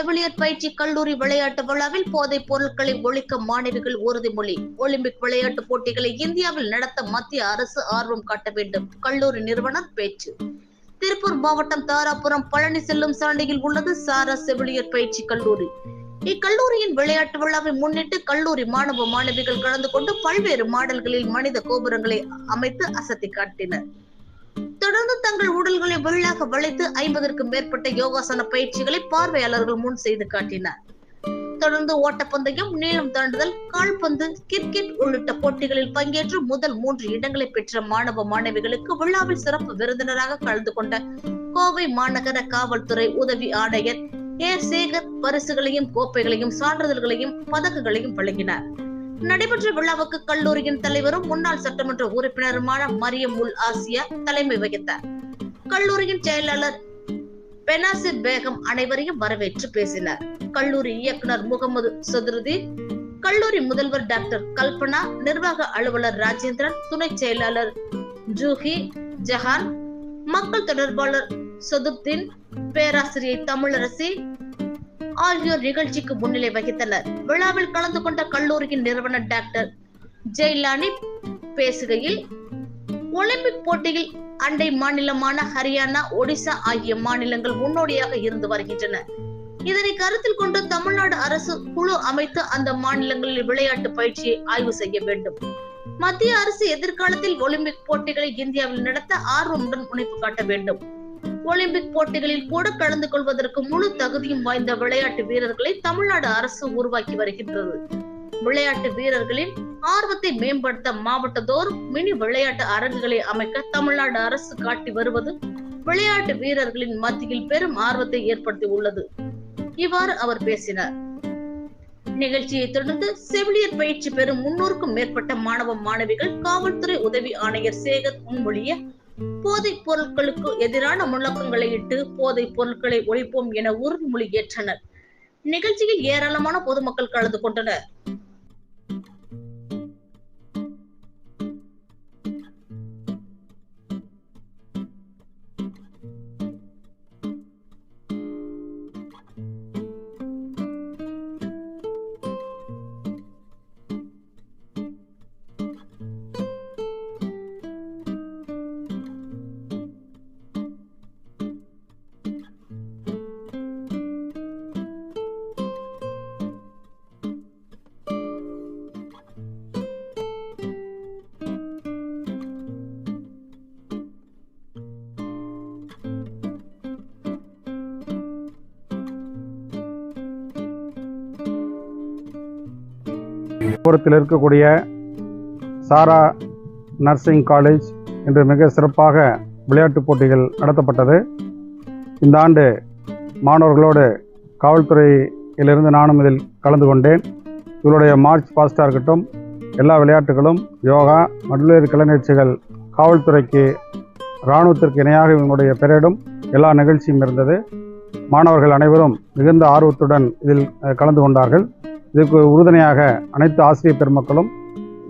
செவிலியர் பயிற்சி கல்லூரி விளையாட்டு விழாவில் போதைப் பொருட்களை ஒழிக்க மாணவிகள் உறுதிமொழி. ஒலிம்பிக் விளையாட்டுப் போட்டிகளை இந்தியாவில் நடத்த மத்திய அரசு ஆர்வம் காட்ட வேண்டும். கல்லூரி நிறுவனர் பேச்சு. திருப்பூர் மாவட்டம் தாராபுரம் பழனி செல்லும் சாலையில் உள்ளது சாரா செவிலியர் பயிற்சி கல்லூரி. இக்கல்லூரியின் விளையாட்டு விழாவை முன்னிட்டு கல்லூரி மாணவ மாணவிகள் கலந்து கொண்டு பல்வேறு மாடல்களில் மனித கோபுரங்களை அமைத்து அசத்தி காட்டினர். தொடர்ந்து தங்கள் உடல்களை வெள்ளாக வளைத்து ஐம்பதற்கும் மேற்பட்ட யோகாசன பயிற்சிகளை பார்வையாளர்கள் முன் செய்து காட்டினார். தொடர்ந்து ஓட்டப்பந்தயம் நீளம் தாண்டுதல் கால்பந்து கிரிக்கெட் உள்ளிட்ட போட்டிகளில் பங்கேற்று முதல் மூன்று இடங்களை பெற்ற மாணவ மாணவிகளுக்கு விழாவில் சிறப்பு விருந்தினராக கலந்து கொண்ட கோவை மாநகர காவல்துறை உதவி ஆணையர் ஏ. சேகர் பரிசுகளையும் கோப்பைகளையும் சான்றிதழ்களையும் பதக்கங்களையும் வழங்கினார். நடைபெற்ற விழாவுக்கு கல்லூரியின் தலைவரும் முன்னாள் சட்டமன்ற உறுப்பினருமான மரியம் உல் ஆசியா தலைமை வகித்தார். கல்லூரியின் செயலாளர் பெனாசிர் பேகம் அனைவரையும் வரவேற்று பேசினார். கல்லூரி இயக்குனர் முகமது சதுருதி கல்லூரி முதல்வர் டாக்டர் கல்பனா நிர்வாக அலுவலர் ராஜேந்திரன் துணை செயலாளர் ஜூஹி ஜஹான் மக்கள் தொடர்பாளர் சதுர்தீன் பேராசிரியை தமிழரசி ஆகியோர் நிகழ்ச்சிக்கு முன்னிலை வகித்தனர். விழாவில் கலந்து கொண்ட கல்லூரியின் நிறுவனர் டாக்டர் ஜெய்லானி பேசுகையில் ஒலிம்பிக் போட்டியில் அண்டை மாநிலமான ஹரியானா ஒடிசா ஆகிய மாநிலங்கள் முன்னோடியாக இருந்து வருகின்றன. இதனை கருத்தில் கொண்டு தமிழ்நாடு அரசு குழு அமைத்து அந்த மாநிலங்களில் விளையாட்டு பயிற்சியை ஆய்வு செய்ய வேண்டும். மத்திய அரசு எதிர்காலத்தில் ஒலிம்பிக் போட்டிகளை இந்தியாவில் நடத்த ஆர்வமுடன் முனைப்பு காட்ட வேண்டும். ஒலிம்பிக் போட்டிகளில் கூட கலந்து கொள்வதற்கு முழு தகுதியும் வாய்ந்த விளையாட்டு வீரர்களை தமிழ்நாடு அரசு உருவாக்கி வருகின்றது. விளையாட்டு வீரர்களின் ஆர்வத்தை மேம்படுத்த மாவட்டத்தோறும் மினி விளையாட்டு அரங்குகளை அமைக்க தமிழ்நாடு அரசு காட்டி வருவது விளையாட்டு வீரர்களின் மத்தியில் பெரும் ஆர்வத்தை ஏற்படுத்தி உள்ளது. இவ்வாறு அவர் பேசினார். நிகழ்ச்சியை தொடர்ந்து செவிலியர் பயிற்சி பெறும் முன்னூறுக்கும் மேற்பட்ட மாணவ மாணவிகள் காவல்துறை உதவி ஆணையர் சேகர் முன்மொழிய போதைப் பொருட்களுக்கு எதிரான முழக்கங்களை இட்டு போதைப் பொருட்களை ஒழிப்போம் என உறுதிமொழி ஏற்றனர். நிகழ்ச்சியில் ஏராளமான பொதுமக்கள் கலந்து கொண்டனர். விழுப்புரத்தில் இருக்கக்கூடிய சாரா நர்சிங் காலேஜ் இன்று மிக சிறப்பாக விளையாட்டுப் போட்டிகள் நடத்தப்பட்டது. இந்த ஆண்டு மாணவர்களோடு காவல்துறையிலிருந்து நானும் இதில் கலந்து கொண்டேன். இவருடைய மார்ச் பாஸ்டாக இருக்கட்டும் எல்லா விளையாட்டுகளும் யோகா மகளிர் கலைநிகழ்ச்சிகள் காவல்துறைக்கு இராணுவத்திற்கு இணையாக இவங்களுடைய பெயரிடும் எல்லா நிகழ்ச்சியும் இருந்தது. மாணவர்கள் அனைவரும் மிகுந்த ஆர்வத்துடன் இதில் கலந்து கொண்டார்கள். இதுக்கு உறுதுணையாக அனைத்து ஆசிரியர் பெருமக்களும்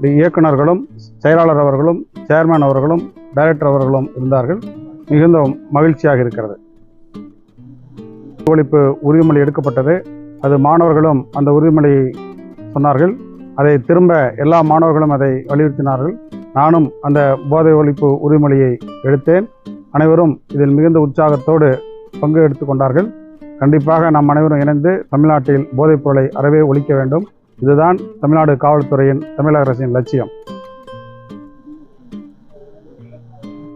இயக்குநர்களும் இயக்குனர்களும் செயலாளர் அவர்களும் சேர்மேன் அவர்களும் டைரக்டர் அவர்களும் இருந்தார்கள். மிகுந்த மகிழ்ச்சியாக இருக்கிறது. ஒழிப்பு உறுதிமொழி எடுக்கப்பட்டது. அது மாணவர்களும் அந்த உறுதிமொழியை சொன்னார்கள். அதை திரும்ப எல்லா மாணவர்களும் அதை வலியுறுத்தினார்கள். நானும் அந்த போதை ஒழிப்பு உறுதிமொழியை எடுத்தேன். அனைவரும் இதில் மிகுந்த உற்சாகத்தோடு பங்கு எடுத்து கொண்டார்கள். கண்டிப்பாக நாம் அனைவரும் இணைந்து தமிழ்நாட்டில் போதைப் பொருளை அறவே ஒழிக்க வேண்டும். இதுதான் தமிழ்நாடு காவல்துறையின் தமிழக அரசின் லட்சியம்.